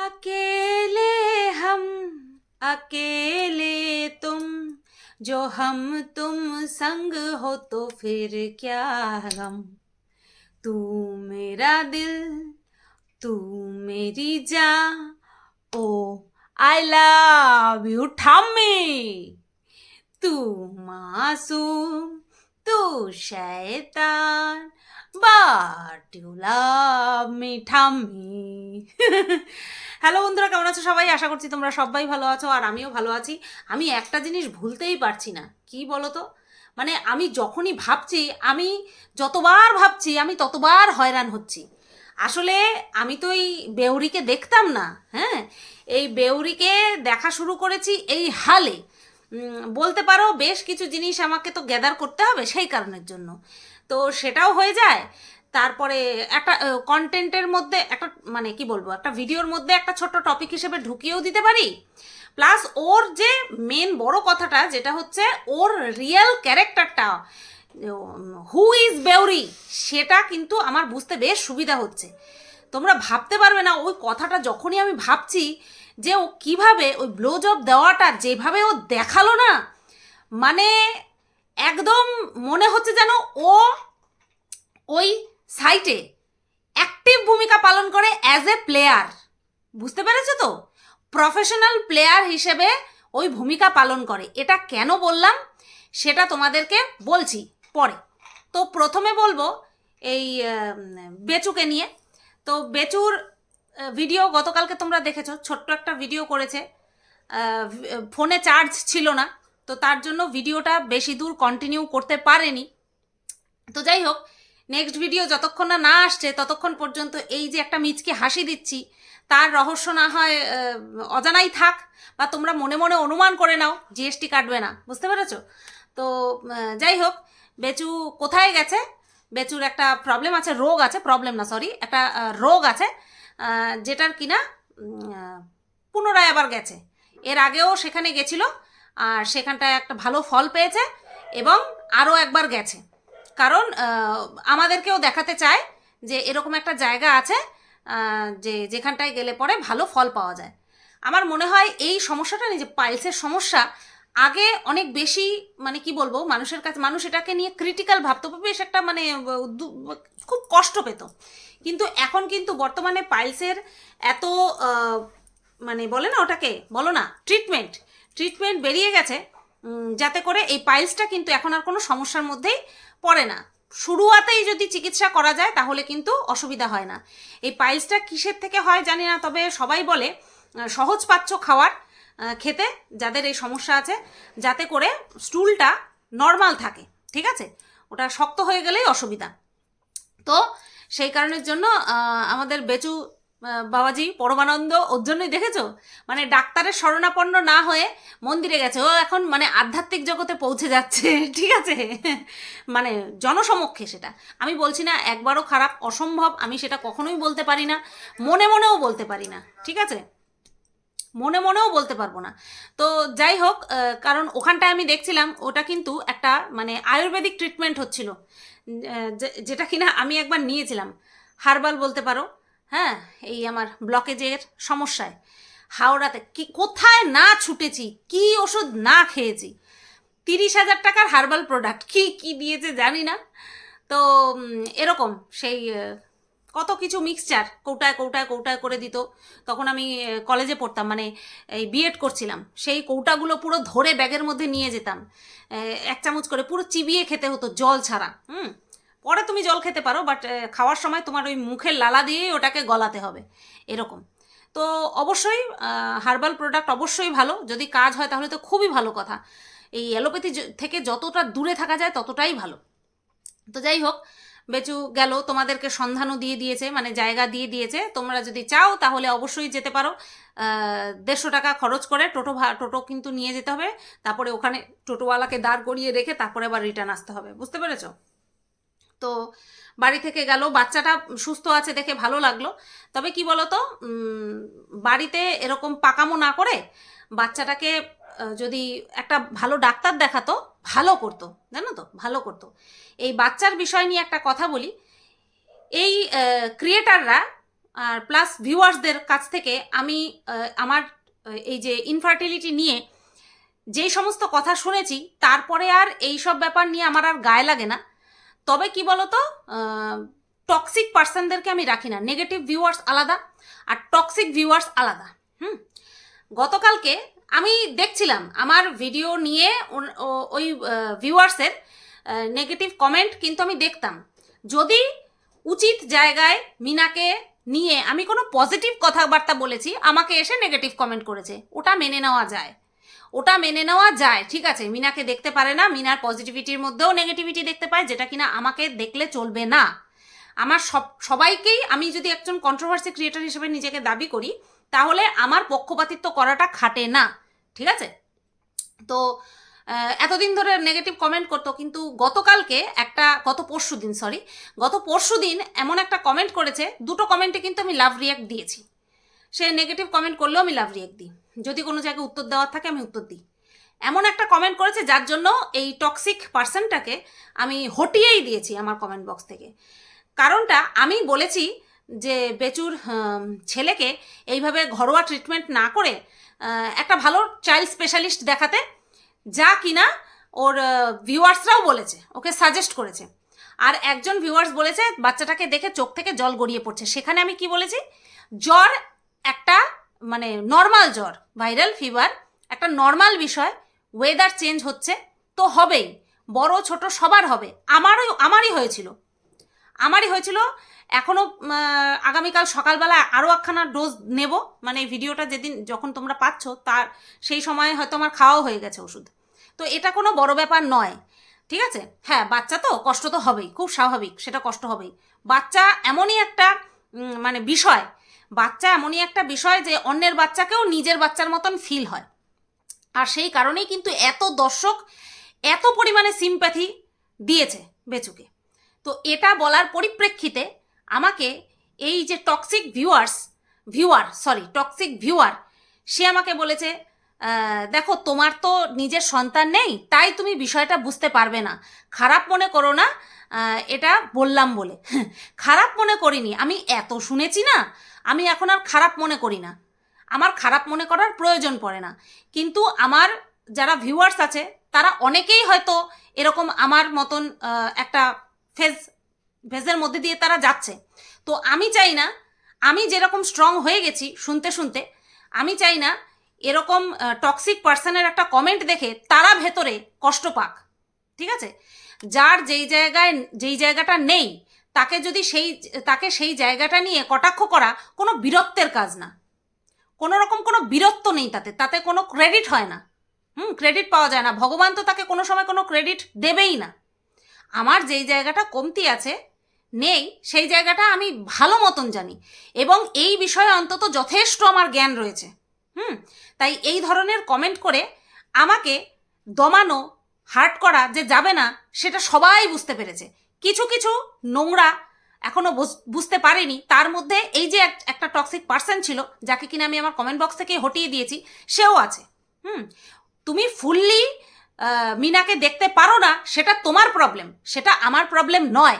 अकेले हम, अकेले तुम। जो हम तुम संग हो तो फिर क्या गम? तू मेरा दिल, तू मेरी जान। ओ आई लव यू ठामी तू मासूम, तू शैतान। বাট ইউ লাভ মি ঠাম্মি হ্যালো বন্ধুরা, কেমন আছো সবাই? আশা করছি তোমরা সবাই ভালো আছো আর আমিও ভালো আছি। আমি একটা জিনিস ভুলতেই পারছি না, কি বলো তো মানে আমি যখনই ভাবছি, আমি যতবার ভাবছি, আমি ততবার হয়রান হচ্ছি। আসলে আমি তো এই বেউরিকে দেখতাম না হ্যাঁ? এই বেউরিকে দেখা শুরু করেছি এই হালে। বলতে পারো বেশ কিছু জিনিস আমাকে তো গ্যাদার করতে হবে সেই কারণের জন্য। তো সেটাও হয়ে যায়। তারপরে একটা কন্টেন্টের মধ্যে একটা মানে কি বলব, একটা ভিডিওর মধ্যে একটা ছোট্ট টপিক হিসেবে ঢুকিয়েও দিতে পারি। প্লাস ওর যে মেন বড় কথাটা, যেটা হচ্ছে ওর রিয়েল ক্যারেক্টারটা হু ইজ বেউরি সেটা কিন্তু আমার বুঝতে বেশ সুবিধা হচ্ছে। তোমরা ভাবতে পারবে না, ওই কথাটা যখনই আমি ভাবছি যে ও কীভাবে ওই ব্লো জব দেওয়াটা যেভাবে ও দেখাল না মানে একদম মনে হচ্ছে যেন ও ওই সাইটে অ্যাক্টিভ ভূমিকা পালন করে অ্যাজ এ প্লেয়ার বুঝতে পেরেছ তো? প্রফেশনাল প্লেয়ার হিসেবে ওই ভূমিকা পালন করে। এটা কেন বললাম? সেটা তোমাদেরকে বলছি পরে। তো প্রথমে বলব এই বেচুকে নিয়ে। তো বেচুর ভিডিও গতকালকে তোমরা দেখেছ, ছোট্ট একটা ভিডিও করেছে। ফোনে চার্জ ছিল না, তো তার জন্য ভিডিওটা বেশি দূর কন্টিনিউ করতে পারেনি। তো যাই হোক নেক্সট ভিডিও যতক্ষণ না না আসছে, ততক্ষণ পর্যন্ত এই যে একটা মিচকে হাসি দিচ্ছি, তার রহস্য না হয় অজানাই থাক বা তোমরা মনে মনে অনুমান করে নাও জিএসটি কাটবে না। বুঝতে পেরেছ? তো যাই হোক, বেচু কোথায় গেছে? বেচুর একটা প্রবলেম আছে, রোগ আছে প্রবলেম না সরি একটা রোগ আছে যেটার কিনা পুনরায় আবার গেছে। এর আগেও সেখানে গেছিল, আর সেখানটায় একটা ভালো ফল পেয়েছে এবং আরও একবার গেছে। কারণ আমাদেরকেও দেখাতে চায় যে এরকম একটা জায়গা আছে যে যেখানটায় গেলে পরে ভালো ফল পাওয়া যায়। আমার মনে হয় এই সমস্যাটা নেই যে পাইলসের সমস্যা, আগে অনেক বেশি মানে কি বলব, মানুষের কাছে, মানুষ এটাকে নিয়ে ক্রিটিক্যাল ভাবতো, বেশ একটা মানে খুব কষ্ট পেত। কিন্তু এখন কিন্তু বর্তমানে পাইলসের এত মানে বলে না ওটাকে, বলো না ট্রিটমেন্ট ট্রিটমেন্ট বেরিয়ে গেছে। যাতে করে এই পাইলসটা কিন্তু এখন আর কোনো সমস্যার মধ্যেই পড়ে না। শুরুয়াতেই যদি চিকিৎসা করা যায়, তাহলে কিন্তু অসুবিধা হয় না। এই পাইলসটা কিসের থেকে হয় জানি না, তবে সবাই বলে সহজ পাচ্ছ খাওয়ার খেতে যাদের এই সমস্যা আছে, যাতে করে স্টুলটা নর্মাল থাকে, ঠিক আছে? ওটা শক্ত হয়ে গেলেই অসুবিধা। তো সেই কারণের জন্য আমাদের বেচু বাবাজি, পরমানন্দ, ওর জন্যই দেখেছ? মানে ডাক্তারের শরণাপন্ন না হয়ে মন্দিরে গেছে। ও এখন মানে আধ্যাত্মিক জগতে পৌঁছে যাচ্ছে, ঠিক আছে? মানে জনসমক্ষে সেটা। আমি বলছি না, একবারও খারাপ, অসম্ভব, আমি সেটা কখনোই বলতে পারি না। মনে মনেও বলতে পারি না, ঠিক আছে? মনে মনেও বলতে পারব না। তো যাই হোক কারণ ওখানটায় আমি দেখছিলাম, ওটা কিন্তু একটা মানে আয়ুর্বেদিক ট্রিটমেন্ট হচ্ছিল। যেটা কিনা আমি একবার নিয়েছিলাম। হার্বাল বলতে পারো হ্যাঁ এই আমার ব্লকেজের সমস্যায়। হাওড়াতে কি, কোথায় না ছুটেছি, কি ওষুধ না খেয়েছি। তিরিশ হাজার টাকার হার্বাল প্রোডাক্ট কি কি দিয়েছে জানি না। তো এরকম সেই কত কিছু মিক্সচার কৌটায় কৌটায় কৌটায় করে দিত। তখন আমি কলেজে পড়তাম মানে এই বিএড করছিলাম। সেই কৌটাগুলো পুরো ধরে ব্যাগের মধ্যে নিয়ে যেতাম। এক চামচ করে পুরো চিবিয়ে খেতে হতো জল ছাড়া, হুম? পরে তুমি জল খেতে পারো বাট খাওয়ার সময় তোমার ওই মুখের লালা দিয়েই ওটাকে গলাতে হবে। এরকম। তো অবশ্যই হার্বাল প্রোডাক্ট অবশ্যই ভালো। যদি কাজ হয় তাহলে তো খুবই ভালো কথা। এই অ্যালোপ্যাথি থেকে যতটা দূরে থাকা যায় ততটাই ভালো। তো যাই হোক, বেচু গেল, তোমাদেরকে সন্ধানও দিয়ে দিয়েছে মানে জায়গা দিয়ে দিয়েছে। তোমরা যদি চাও তাহলে অবশ্যই যেতে পারো। দেড়শো টাকা খরচ করে টোটো ভা, টোটো কিন্তু নিয়ে যেতে হবে। তারপরে ওখানে টোটোওয়ালাকে দাঁড় করিয়ে রেখে তারপরে আবার রিটার্ন আসতে হবে। বুঝতে পেরেছ? তো বাড়ি থেকে গেল। বাচ্চাটা সুস্থ আছে দেখে ভালো লাগল। তবে কি বলতো বাড়িতে এরকম পাকামো না করে বাচ্চাটাকে যদি একটা ভালো ডাক্তার দেখাতো, ভালো করতো, জানো তো, ভালো করতো। এই বাচ্চার বিষয় নিয়ে একটা কথা বলি। এই ক্রিয়েটাররা আর প্লাস ভিউয়ার্সদের কাছ থেকে আমি আমার এই যে ইনফার্টিলিটি নিয়ে যেই সমস্ত কথা শুনেছি, তারপরে আর এই সব ব্যাপার নিয়ে আমার আর গায়ে লাগে না। তবে কি বলতো? টক্সিক পার্সনদেরকে আমি রাখি না। নেগেটিভ ভিউয়ার্স আলাদা আর টক্সিক ভিউয়ার্স আলাদা। হুম? গতকালকে আমি দেখছিলাম আমার ভিডিও নিয়ে ওই ভিউয়ার্সের নেগেটিভ কমেন্ট কিন্তু আমি দেখতাম। যদি উচিত জায়গায় মিনাকে নিয়ে আমি কোনো পজিটিভ কথাবার্তা বলেছি, আমাকে এসে নেগেটিভ কমেন্ট করেছে। ওটা মেনে নেওয়া যায়। ওটা মেনে নেওয়া যায়। ঠিক আছে, মিনাকে দেখতে পারে না, মিনার পজিটিভিটির মধ্যেও নেগেটিভিটি দেখতে পায়, যেটা কিনা আমাকে দেখলে চলবে না। আমার সব, সবাইকেই আমি যদি একজন কন্ট্রোভার্সি ক্রিয়েটার হিসেবে নিজেকে দাবি করি, তাহলে আমার পক্ষপাতিত্ব করাটা খাটে না। ঠিক আছে? তো এতদিন ধরে নেগেটিভ কমেন্ট করতো, কিন্তু গতকালকে একটা, গত পরশু দিন সরি গত পরশু দিন এমন একটা কমেন্ট করেছে, দুটো কমেন্টে কিন্তু আমি লাভ রিয়াক্ট দিয়েছি। সে নেগেটিভ কমেন্ট করলেও আমি লাভ রিয়াক্ট দিই। যদি কোনো জায়গায় উত্তর দেওয়ার থাকে, আমি উত্তর দিই। এমন একটা কমেন্ট করেছে যার জন্য এই টক্সিক পার্সনটাকে আমি হটিয়েই দিয়েছি আমার কমেন্ট বক্স থেকে। কারণটা আমি বলেছি যে, বেচুর ছেলেকে এইভাবে ঘরোয়া ট্রিটমেন্ট না করে একটা ভালো চাইল্ড স্পেশালিস্ট দেখাতে, যা কিনা ওর ভিউয়ার্সরাও বলেছে, ওকে সাজেস্ট করেছে। আর একজন ভিউয়ার্স বলেছে, বাচ্চাটাকে দেখে চোখ থেকে জল গড়িয়ে পড়ছে। সেখানে আমি কি বলেছি? জ্বর একটা মানে নর্মাল জ্বর ভাইরাল ফিভার একটা নর্মাল বিষয় ওয়েদার চেঞ্জ হচ্ছে, তো হবেই। বড়, ছোট সবার হবে। আমারও, আমারই হয়েছিল। আমারই হয়েছিল এখনও আগামীকাল সকালবেলা আরও একখানা ডোজ নেব। মানে ভিডিওটা যেদিন, যখন তোমরা পাচ্ছ, তার, সেই সময় হয়তো আমার খাওয়াও হয়ে গেছে ওষুধ। তো এটা কোনো বড় ব্যাপার নয়। ঠিক আছে? হ্যাঁ বাচ্চা তো, কষ্ট তো হবেই। খুব স্বাভাবিক, সেটা কষ্ট হবেই। বাচ্চা এমনই একটা মানে বিষয় বাচ্চা এমনই একটা বিষয় যে অন্যের বাচ্চাকেও নিজের বাচ্চার মতন ফিল হয়। আর সেই কারণেই কিন্তু এত দর্শক এত পরিমাণে সিম্প্যাথি দিয়েছে বেচুকে। তো এটা বলার পরিপ্রেক্ষিতে আমাকে এই যে toxic viewers viewer sorry toxic viewer সে আমাকে বলেছে দেখো, তোমার তো নিজের সন্তান নেই, তাই তুমি বিষয়টা বুঝতে পারবে না। খারাপ মনে করো না এটা বললাম বলে। খারাপ মনে করিনি, আমি এত শুনেছি না আমি এখন আর খারাপ মনে করি না। আমার খারাপ মনে করার প্রয়োজন পড়ে না। কিন্তু আমার যারা ভিউয়ার্স আছে, তারা অনেকেই হয়তো এরকম আমার মতন একটা ফেজ ফেজের মধ্যে দিয়ে তারা যাচ্ছে। তো আমি চাই না, আমি যেরকম স্ট্রং হয়ে গেছি শুনতে শুনতে, আমি চাই না এরকম টক্সিক পার্সনের একটা কমেন্ট দেখে তারা ভেতরে কষ্ট পাক। ঠিক আছে? যার যেই জায়গায়, যেই জায়গাটা নেই তাকে যদি সেই, তাকে সেই জায়গাটা নিয়ে কটাক্ষ করা কোনো বীরত্বের কাজ না। কোনো রকম কোনো বীরত্ব নেই তাতে তাতে কোনো ক্রেডিট হয় না। হুম ক্রেডিট পাওয়া যায় না। ভগবান তো তাকে কোনো সময় কোনো ক্রেডিট দেবেই না। আমার যেই জায়গাটা কমতি আছে, নেই, সেই জায়গাটা আমি ভালো মতন জানি। এবং এই বিষয়ে অন্তত যথেষ্ট আমার জ্ঞান রয়েছে। হুম, তাই এই ধরনের কমেন্ট করে আমাকে দমানো হার্ট করা যে যাবে না, সেটা সবাই বুঝতে পেরেছে। কিছু কিছু নোংরা এখনও বুঝ- বুঝতে পারিনি। তার মধ্যে এই যে এক- একটা টক্সিক পার্সন ছিল, যাকে কিনা আমি আমার কমেন্ট বক্স থেকে হটিয়ে দিয়েছি, সেও আছে। হুম? তুমি ফুললি মিনাকে দেখতে পারো না, সেটা তোমার প্রবলেম সেটা আমার প্রবলেম নয়।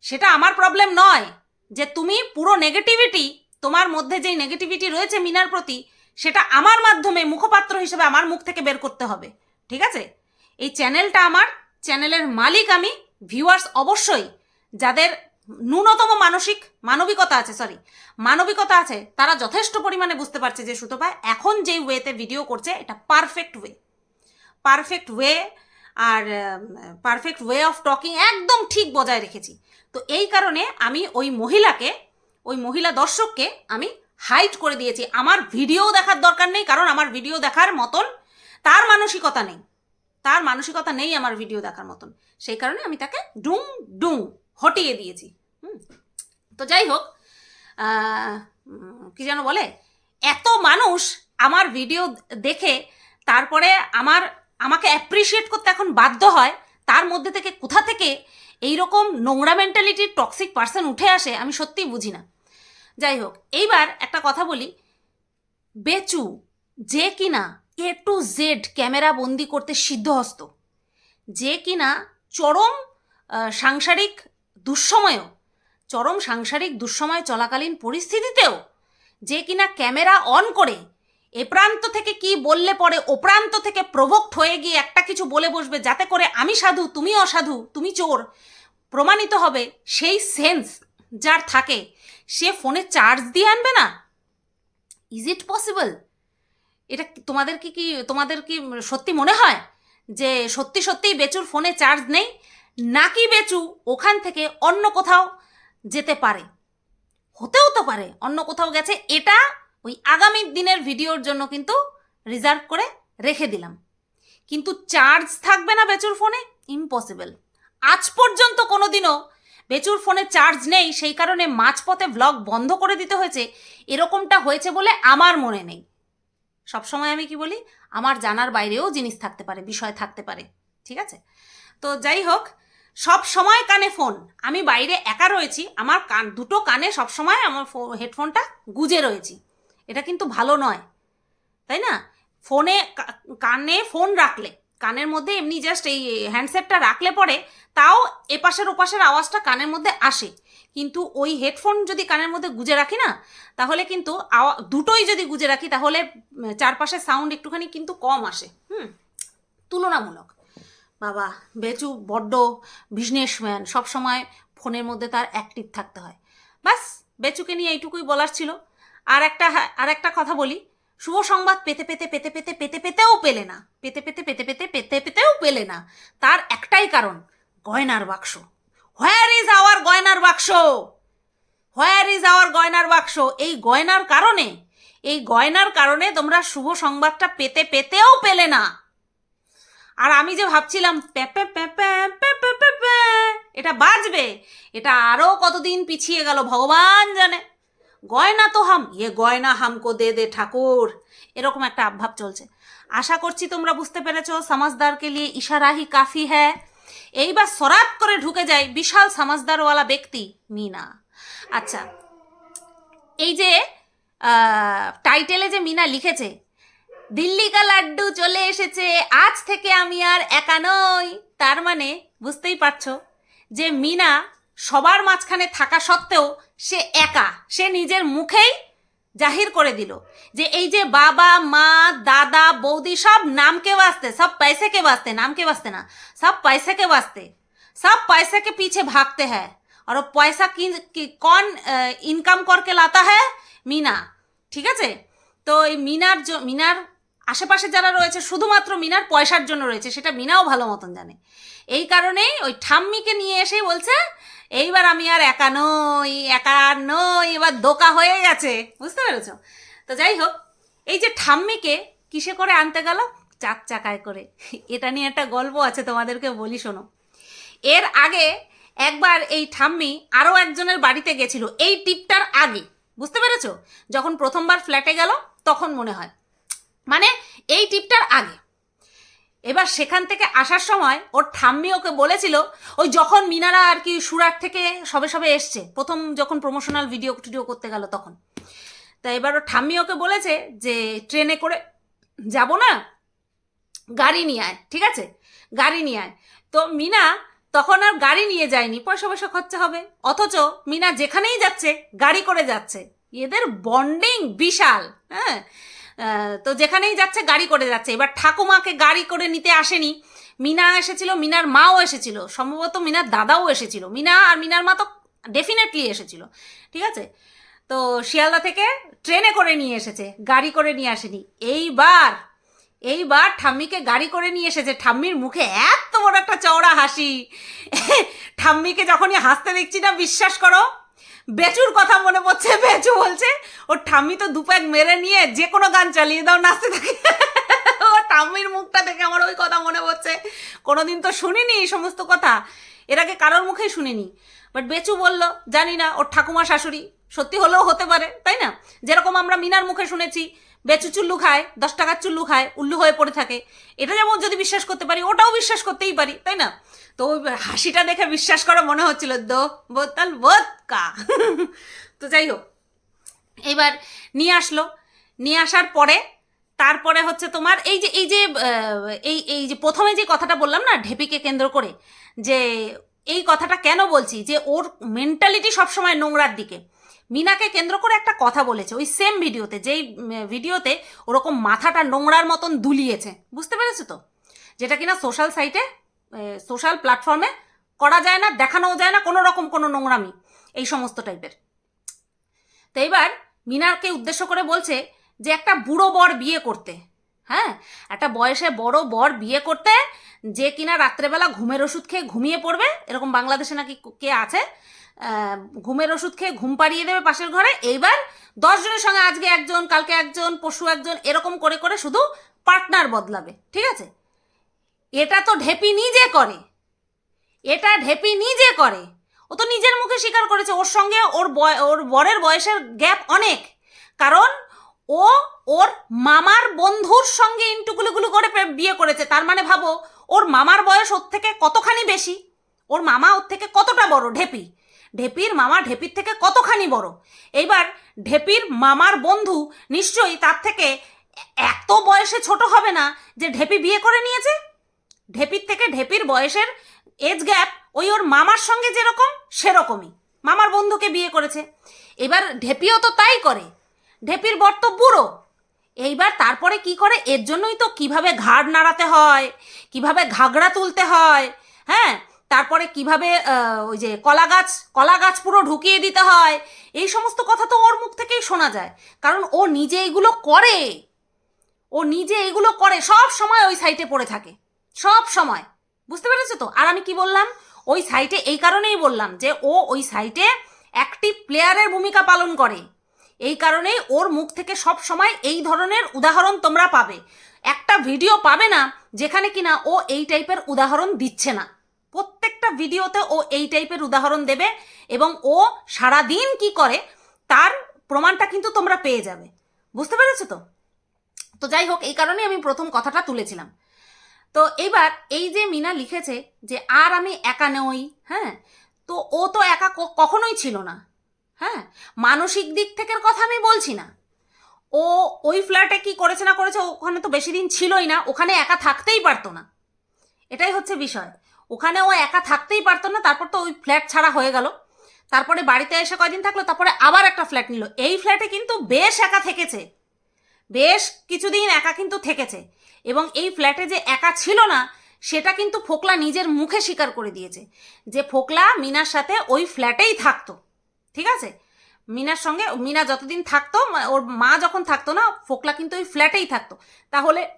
সেটা আমার প্রবলেম নয় যে তুমি পুরো নেগেটিভিটি তোমার মধ্যে যেই নেগেটিভিটি রয়েছে মিনার প্রতি, সেটা আমার মাধ্যমে মুখপাত্র হিসেবে আমার মুখ থেকে বের করতে হবে। ঠিক আছে? এই চ্যানেলটা আমার চ্যানেলের মালিক আমি ভিউয়ার্স অবশ্যই যাদের ন্যূনতম মানসিক, মানবিকতা আছে সরি মানবিকতা আছে, তারা যথেষ্ট পরিমাণে বুঝতে পারছে যে সুতপা এখন যেই ওয়েতে ভিডিও করছে, এটা পারফেক্ট ওয়ে পারফেক্ট ওয়ে আর পারফেক্ট ওয়ে অফ টকিং একদম ঠিক বজায় রেখেছি। তো এই কারণে আমি ওই মহিলাকে, ওই মহিলা দর্শককে আমি হাইট করে দিয়েছি। আমার ভিডিও দেখার দরকার নেই, কারণ আমার ভিডিও দেখার মতন তার মানসিকতা নেই। তার মানসিকতা নেই আমার ভিডিও দেখার মতন। সেই কারণে আমি তাকে ডুং ডুং হটিয়ে দিয়েছি। হুম। তো যাই হোক কি যেন বলে, এত মানুষ আমার ভিডিও দেখে তারপরে আমার, আমাকে অ্যাপ্রিসিয়েট করতে এখন বাধ্য হয়, তার মধ্যে থেকে কোথা থেকে এইরকম নোংরা মেন্টালিটির টক্সিক পার্সন উঠে আসে আমি সত্যিই বুঝি না। যাই হোক, এইবার একটা কথা বলি, বেচু, যে কিনা এ টু জেড ক্যামেরা বন্দি করতে সিদ্ধহস্ত? যে কিনা চরম সাংসারিক দুঃসময়েও, চরম সাংসারিক দুঃসময় চলাকালীন পরিস্থিতিতেও যে কিনা ক্যামেরা অন করে এ প্রান্ত থেকে কি বললে পরে ও প্রান্ত থেকে প্রভোক্ট হয়ে গিয়ে একটা কিছু বলে বসবে যাতে করে আমি সাধু, তুমি অসাধু, তুমি চোর প্রমাণিত হবে সেই সেন্স যার থাকে, সে ফোনে চার্জ দিয়ে আনবে না? ইজ ইট পসিবল এটা তোমাদের কি কি, তোমাদের কি সত্যি মনে হয় যে সত্যি সত্যিই বেচুর ফোনে চার্জ নেই? নাকি বেচু ওখান থেকে অন্য কোথাও যেতে পারে? হতেও তো পারে, অন্য কোথাও গেছে। এটা ওই আগামী দিনের ভিডিওর জন্য কিন্তু রিজার্ভ করে রেখে দিলাম। কিন্তু চার্জ থাকবে না বেচুর ফোনে? ইম্পসিবল। আজ পর্যন্ত কোনোদিনও বেচুর ফোনে চার্জ নেই, সেই কারণে মাঝপথে ব্লগ বন্ধ করে দিতে হয়েছে। এরকমটা হয়েছে বলে আমার মনে নেই। সবসময় আমি কি বলি? আমার জানার বাইরেও জিনিস থাকতে পারে, বিষয় থাকতে পারে, ঠিক আছে? তো যাই হোক সব সময় কানে ফোন। আমি বাইরে একা রয়েছি, আমার কান, দুটো কানে সব সময় আমার হেডফোনটা গুজে রয়েছি। এটা কিন্তু ভালো নয়, তাই না? ফোনে কানে ফোন রাখলে, কানের মধ্যে এমনি জাস্ট এই হ্যান্ডসেটটা রাখলে পরে, তাও এপাশের ওপাশের আওয়াজটা কানের মধ্যে আসে। কিন্তু ওই হেডফোন যদি কানের মধ্যে গুজে রাখি না তাহলে কিন্তু আওয়া দুটোই যদি গুজে রাখি তাহলে উম, চারপাশের সাউন্ড একটুখানি কিন্তু কম আসে। হুম তুলনামূলক। বাবা বেচু বড্ড বিজনেসম্যান সবসময় ফোনের মধ্যে তার অ্যাক্টিভ থাকতে হয়। ব্যাস বেচুকে নিয়ে এইটুকুই বলার ছিল। আর একটা আর একটা কথা বলি শুভ সংবাদ পেতে পেতে পেতে পেতে পেতে পেতেও পেলে না। পেতে পেতে পেতে পেতে পেতে পেতেও পেলে না। তার একটাই কারণ গয়নার বাক্স। হোয়ার ইজ আওয়ার গয়নার বাক্স? হোয়ার ইজ আওয়ার গয়নার বাক্স? এই গয়নার কারণে, এই গয়নার কারণে তোমরা শুভ সংবাদটা পেতে পেতেও পেলে না। আর আমি যে ভাবছিলাম প্যাপে প্যাপে প্যাপে প্যাপে এটা বাজবে। এটা আরও কতদিন পিছিয়ে গেল, ভগবান জানে। গয়না তো হাম ইয়ে গয়না হামকো দে দে ঠাকুর। এরকম একটা আভাব চলছে। আশা করছি তোমরা বুঝতে পেরেছ, সমাজদারকে লিয়ে ইশারা হি কাফি হ্যাঁ এইবার সরাত করে ঢুকে যায় বিশাল সমাজদারওয়ালা ব্যক্তি মিনা। আচ্ছা এই যে টাইটেলে যে মিনা লিখেছে, দিল্লি কা লাড্ডু চলে এসেছে, আজ থেকে আমি আর একা নই। তার মানে বুঝতেই পারছ যে মিনা সবার মাঝখানে থাকা সত্ত্বেও সে একা, সে নিজের মুখেই জাহির করে দিল যে এই যে বাবা মা দাদা বৌদি সব নামকে वास्ते सब पैसे के वास्ते नाम के वास्ते ना सब पैसे के वास्ते सब पैसे के पीछे भागते हैं और वो पैसा की, की कौन ইনকাম করকে লাতা है মিনা ঠিক আছে তো এই মিনার জ- মিনার আশেপাশে যারা রয়েছে শুধুমাত্র মিনার পয়সার জন্য রয়েছে সেটা মিনাও ভালো মতন জানে এই কারণেই ওই ঠাম্মিকে নিয়ে এসেই বলছে এইবার আমি আর একা নই একা নই, এবার দোকা হয়ে গেছে। বুঝতে পেরেছ? তো যাই হোক, এই যে ঠাম্মিকে কিসে করে আনতে গেল? চার চাকায় করে। এটা নিয়ে একটা গল্প আছে, তোমাদেরকে বলি শোনো। এর আগে একবার এই ঠাম্মি আরও একজনের বাড়িতে গেছিল, এই টিপটার আগে। বুঝতে পেরেছ? যখন প্রথমবার ফ্ল্যাটে গেল, তখন মনে হয়। মানে এই টিপটার আগে। এবার সেখান থেকে আসার সময় ওর ঠাম্মি ওকে বলেছিল, ওই যখন মিনারা আর কি সুরাট থেকে সবে সবে এসছে, প্রথম যখন প্রমোশনাল ভিডিও টিডিও করতে গেল তখন। তা এবার ওর ঠাম্মি ওকে বলেছে যে, ট্রেনে করে যাব না, গাড়ি নিয়ে আয়, ঠিক আছে? গাড়ি নিয়ে আয়। তো মিনা তখন আর গাড়ি নিয়ে যায়নি, পয়সা পয়সা খরচা হবে। অথচ মিনা যেখানেই যাচ্ছে, গাড়ি করে যাচ্ছে। এদের বন্ডিং বিশাল হ্যাঁ? তো যেখানেই যাচ্ছে গাড়ি করে যাচ্ছে। এবার ঠাকুমাকে গাড়ি করে নিতে আসেনি। মিনা এসেছিল, মিনার মাও এসেছিল। সম্ভবত মিনার দাদাও এসেছিল। মিনা আর মিনার মা তো ডেফিনেটলি এসেছিল। ঠিক আছে? তো শিয়ালদা থেকে ট্রেনে করে নিয়ে এসেছে, গাড়ি করে নিয়ে আসেনি। এইবার এইবার ঠাম্মিকে গাড়ি করে নিয়ে এসেছে। ঠাম্মির মুখে এত বড় একটা চওড়া হাসি। ঠাম্মিকে যখনই হাসতে দেখছি না, বিশ্বাস করো বেচুর কথা মনে পড়ছে, বেচু বলছে, ওর ঠাম্মি তো দুপ্যাক মেরে নিয়ে যে কোনো গান চালিয়ে দাও, নাচতে থাকে। ওর ঠাম্মির মুখটা দেখে আমার ওই কথা মনে পড়ছে। কোনোদিন তো শুনিনি এই সমস্ত কথা। এর আগে কারোর মুখেই শুনিনি। বাট বেচু বলল, জানি না, ওর ঠাকুমা শাশুড়ি সত্যি হলেও হতে পারে, তাই না? যেরকম আমরা মিনার মুখে শুনেছি বেচু চুল্লু খায়, দশ টাকার চুল্লু খায়, উল্লু হয়ে পড়ে থাকে। এটা যেমন যদি বিশ্বাস করতে পারি, ওটাও বিশ্বাস করতেই পারি, তাই না? তো হাসিটা দেখে বিশ্বাস করা মনে হচ্ছিল, দো বোতল বোতকা। তো যাই হোক, এবার নিয়ে আসলো। নিয়ে আসার পরে, তারপরে হচ্ছে তোমার এই যে এই যে এই এই যে প্রথমে যে কথাটা বললাম না, ঢেপিকে কেন্দ্র করে, যে এই কথাটা কেন বলছি? যে ওর মেন্টালিটি সবসময় নোংরার দিকে। মিনাকে কেন্দ্র করে একটা কথা বলেছে, ওই সেম ভিডিওতে যেই ভিডিওতে ওরকম মাথাটা নোংরার মতন দুলিয়েছে, বুঝতে পেরেছ তো? যেটা কিনা সোশ্যাল সাইটে সোশ্যাল প্ল্যাটফর্মে করা যায় না, দেখানোও যায় না কোনো রকম কোনো নোংরামি, এই সমস্ত টাইপের তো এবার মিনারকে উদ্দেশ্য করে বলছে যে একটা বুড়ো বর বিয়ে করতে। হ্যাঁ? একটা বয়সে বড় বর বিয়ে করতে যে কিনা রাত্রেবেলা ঘুমের ওষুধ খেয়ে ঘুমিয়ে পড়বে, এরকম বাংলাদেশে নাকি কে আছে ঘুমের ওষুধ খেয়ে ঘুম পাড়িয়ে দেবে পাশের ঘরে, এইবার দশ জনের সঙ্গে আজকে একজন, কালকে একজন পশু একজন, এরকম করে করে শুধু পার্টনার বদলাবে, ঠিক আছে? এটা তো ঢেপি নিজে করে, এটা ঢেপি নিজে করে, ও তো নিজের মুখে স্বীকার করেছে, ওর সঙ্গে ওর বয়, ওর বরের বয়সের গ্যাপ অনেক, কারণ ও ওর মামার বন্ধুর সঙ্গে ইন্টুগুলুগুলু করে বিয়ে করেছে। তার মানে ভাবো, ওর মামার বয়স ওর থেকে কতখানি বেশি? ওর মামা ওর থেকে কতটা বড়? ঢেপি। ঢেপির মামা ঢেপির থেকে কতখানি বড়? এইবার ঢেপির মামার বন্ধু নিশ্চয়ই তার থেকে এত বয়সে ছোট হবে না যে ঢেপি বিয়ে করে নিয়েছে? ঢেপির থেকে ঢেপির বয়সের এজ গ্যাপ ওই ওর মামার সঙ্গে যেরকম, সেরকমই। মামার বন্ধুকে বিয়ে করেছে। এবার ঢেপিও তো তাই করে। ঢেপির বর তো বুড়ো। এইবার তারপরে কি করে? এর জন্যই তো কীভাবে ঘাড় নাড়াতে হয়, কীভাবে ঘাগড়া তুলতে হয় হ্যাঁ? তারপরে কীভাবে ওই যে কলা গাছ কলা গাছ পুরো ঢুকিয়ে দিতে হয়, এই সমস্ত কথা তো ওর মুখ থেকেই শোনা যায়। কারণ ও নিজে এগুলো করে। ও নিজে এগুলো করে, সব সময় ওই সাইটে পড়ে থাকে। সব সময়। বুঝতে পেরেছ তো? আর আমি কি বললাম? ওই সাইটে এই কারণেই বললাম যে ও ওই সাইটে অ্যাক্টিভ প্লেয়ারের ভূমিকা পালন করে। এই কারণেই ওর মুখ থেকে সব সময় এই ধরনের উদাহরণ তোমরা পাবে। একটা ভিডিও পাবে না, যেখানে কিনা ও এই টাইপের উদাহরণ দিচ্ছে না। প্রত্যেকটা ভিডিওতে ও এই টাইপের উদাহরণ দেবে এবং ও সারা দিন কি করে তার প্রমাণটা কিন্তু তোমরা পেয়ে যাবে। বুঝতে পেরেছ তো? তো যাই হোক, এই কারণে আমি প্রথম কথাটা তুলেছিলাম। তো এবার এই যে মিনা লিখেছে যে, আর আমি একা নই হ্যাঁ? তো ও তো একা কখনোই ছিল না। হ্যাঁ মানসিক দিক থেকে কথা আমি বলছি না। ও ওই ফ্ল্যাটে কি করেছে না করেছে, ওখানে তো বেশি দিন ছিলই না, ওখানে একা থাকতেই পারতো না। এটাই হচ্ছে বিষয়। ওখানে ও একা থাকতেই পারতো না, তারপর তো ওই ফ্ল্যাট ছাড়া হয়ে গেল। তারপরে বাড়িতে এসে কয়দিন থাকল, তারপরে আবার একটা ফ্ল্যাট নিল। এই ফ্ল্যাটে কিন্তু বেশ একা থেকেছে। বেশ কিছুদিন একা কিন্তু থেকেছে। এবং এই ফ্ল্যাটে যে একা ছিল না, সেটা কিন্তু ফোকলা নিজের মুখে স্বীকার করে দিয়েছে। যে ফোকলা মিনার সাথে ওই ফ্ল্যাটেই থাকতো। ঠিক আছে? মিনার সঙ্গে মিনা যতদিন থাকতো ওর মা যখন থাকতো না, ফোকলা কিন্তু ওই ফ্ল্যাটেই থাকতো। তাহলে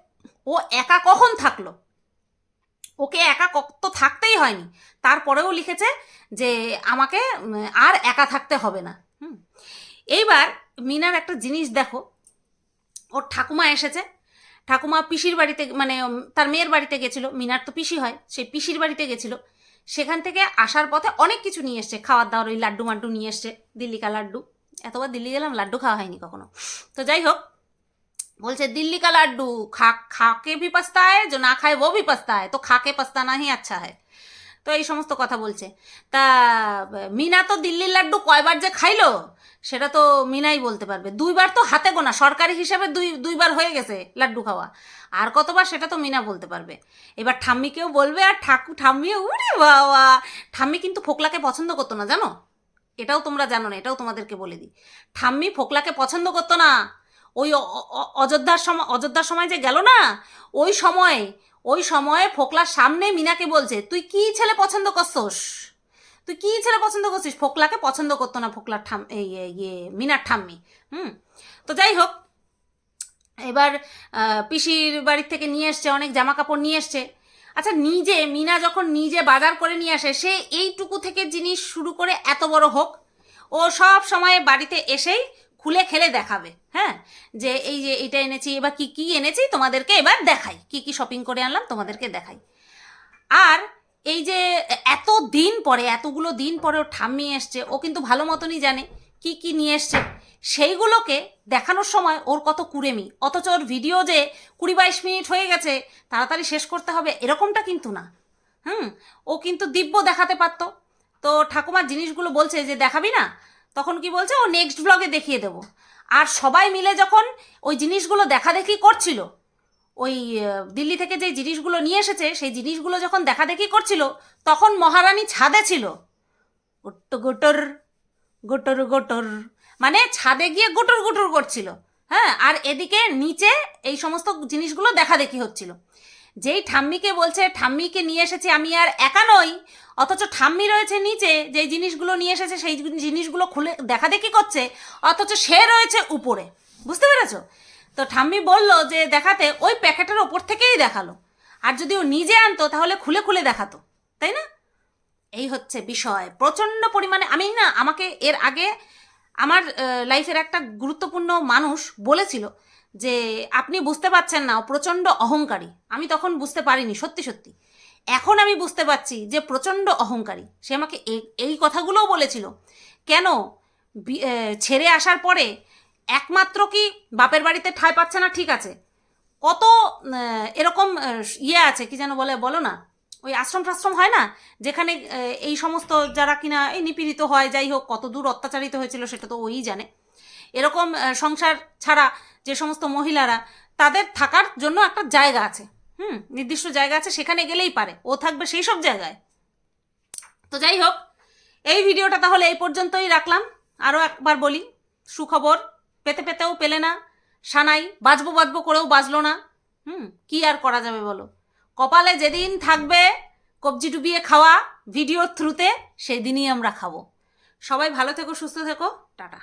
ও একা কখন থাকল? ওকে একা তো থাকতেই হয়নি। তারপরেও লিখেছে যে আমাকে আর একা থাকতে হবে না। হুম? এইবার মিনার একটা জিনিস দেখো। ওর ঠাকুমা এসেছে। ঠাকুমা পিসির বাড়িতে মানে উম, তার মেয়ের বাড়িতে গেছিল মিনার তো পিসি হয় সেই পিসির বাড়িতে গেছিল সেখান থেকে আসার পথে অনেক কিছু নিয়ে এসছে খাওয়ার দাওয়ার ওই লাড্ডু মাড্ডু নিয়ে এসছে দিল্লি কা লাড্ডু এতবার দিল্লি গেলাম লাড্ডু খাওয়া হয়নি কখনো তো যাই হোক বলছে দিল্লি কা লাড্ডু খা খাকে ভি পস্তা है जो না খায় वो भी पछता है तो খাকে पछताना ही अच्छा है তো এই সমস্ত কথা বলছে। তা, মিনা তো দিল্লির লাড্ডু কয়বার যে খাইলো, সেটা তো মিনাই বলতে পারবে। দুইবার তো হাতে গোনা, সরকারি হিসাবে দুই, দুইবার হয়ে গেছে লাড্ডু খাওয়া। আর কতবার সেটা তো মিনা বলতে পারবে। এবার ঠাম্মিকেও বলবে, আর ঠাকু ঠাম্মিও উড়ি বাবা! ঠাম্মি কিন্তু ফোকলাকে পছন্দ করতো না, জানো? এটাও তোমরা জানো না, এটাও তোমাদেরকে বলে দিই। ঠাম্মি ফোকলাকে পছন্দ করতো না। ওই অযোধ্যার সময় অযোধ্যার সময় যে গেল না, ওই সময়ে ওই সময়ে ফোকলার সামনে মিনাকে বলছে, তুই কি ছেলে পছন্দ করছস? তুই কি ছেলে পছন্দ করছিস? ফোকলাকে পছন্দ করতো না ফোকলার ঠাম ইয়ে মিনার ঠাম্মি। হুম? তো যাই হোক, এবার পিসির বাড়ির থেকে নিয়ে এসছে, অনেক জামা কাপড় নিয়ে এসছে। আচ্ছা নিজে, মিনা যখন নিজে বাজার করে নিয়ে আসে, সে এইটুকু থেকে জিনিস শুরু করে এত বড় হোক। ও সব সময় বাড়িতে এসেই খুলে খেলে দেখাবে হ্যাঁ? যে এই যে এটা এনেছি, এবার কি কি এনেছি তোমাদেরকে এবার দেখাই। কি কি শপিং করে আনলাম তোমাদেরকে দেখাই। আর এই যে এত দিন পরে, এতগুলো দিন পরে ও ঠাম্মি এসছে, ও কিন্তু ভালো মতনই জানে কি কি নিয়ে এসছে। সেইগুলোকে দেখানোর সময় ওর কত কুড়েমি। অথচ ওর ভিডিও যে কুড়ি বাইশ মিনিট হয়ে গেছে, তাড়াতাড়ি শেষ করতে হবে, এরকমটা কিন্তু না। হুম? ও কিন্তু দিব্য দেখাতে পারতো। তো ঠাকুমার জিনিসগুলো বলছে যে, দেখাবি না? তখন কি বলছে, ও নেক্সট ব্লগে দেখিয়ে দেবো। আর সবাই মিলে যখন ওই জিনিসগুলো দেখা দেখি করছিল, ওই দিল্লি থেকে যে জিনিসগুলো নিয়ে এসেছে, সেই জিনিসগুলো যখন দেখাদেখি করছিল, তখন মহারানী ছাদে ছিল। গুটর, গোটর গুটর মানে ছাদে গিয়ে গুটুর গুটুর করছিল। হ্যাঁ আর এদিকে নিচে এই সমস্ত জিনিসগুলো দেখা দেখি হচ্ছিল। যেই ঠাম্মিকে বলছে, ঠাম্মিকে নিয়ে এসেছি আমি আর একা নই, অথচ ঠাম্মি রয়েছে নিচে, যেই জিনিসগুলো নিয়ে এসেছে সেই জিনিসগুলো খুলে দেখা দেখি করছে, অথচ সে রয়েছে উপরে। বুঝতে পেরেছ? তো ঠাম্মি বলল যে দেখাতে ওই প্যাকেটের ওপর থেকেই দেখাল। আর যদি ও নিজে আনতো তাহলে খুলে খুলে দেখাতো, তাই না? এই হচ্ছে বিষয়। প্রচণ্ড পরিমাণে, আমি না, আমাকে এর আগে আমার লাইফের একটা গুরুত্বপূর্ণ মানুষ বলেছিল যে আপনি বুঝতে পারছেন না প্রচণ্ড অহংকারী। আমি তখন বুঝতে পারিনি, সত্যি সত্যি। এখন আমি বুঝতে পারছি যে প্রচণ্ড অহংকারী। সে আমাকে এই- কথাগুলোও বলেছিল। কেন? ছেড়ে আসার পরে একমাত্র কি বাপের বাড়িতে ঠাঁই পাচ্ছে না? ঠিক আছে। কত এরকম ইয়ে আছে, কি যেন বলে, বলো না? ওই আশ্রম টাশ্রম হয় না? যেখানে এই সমস্ত যারা কিনা এই নিপীড়িত হয়, যাই হোক, কত দূর অত্যাচারিত হয়েছিল, সেটা তো ওই জানে। এরকম সংসার ছাড়া যে সমস্ত মহিলারা, তাদের থাকার জন্য একটা জায়গা আছে। হুম, নির্দিষ্ট জায়গা আছে, সেখানে গেলেই পারে। ও থাকবে সেই সব জায়গায়। তো যাই হোক, এই ভিডিওটা তাহলে এই পর্যন্তই রাখলাম। আরও একবার বলি, সুখবর, পেতে পেতেও পেলে না। সানাই, বাজবো বাজবো করেও বাজলো না। হুম, কি আর করা যাবে বলো? কপালে যেদিন থাকবে কবজি ডুবিয়ে খাওয়া, ভিডিওর থ্রুতে সেই দিনই আমরা খাব। সবাই ভালো থেকো, সুস্থ থেকো। টাটা।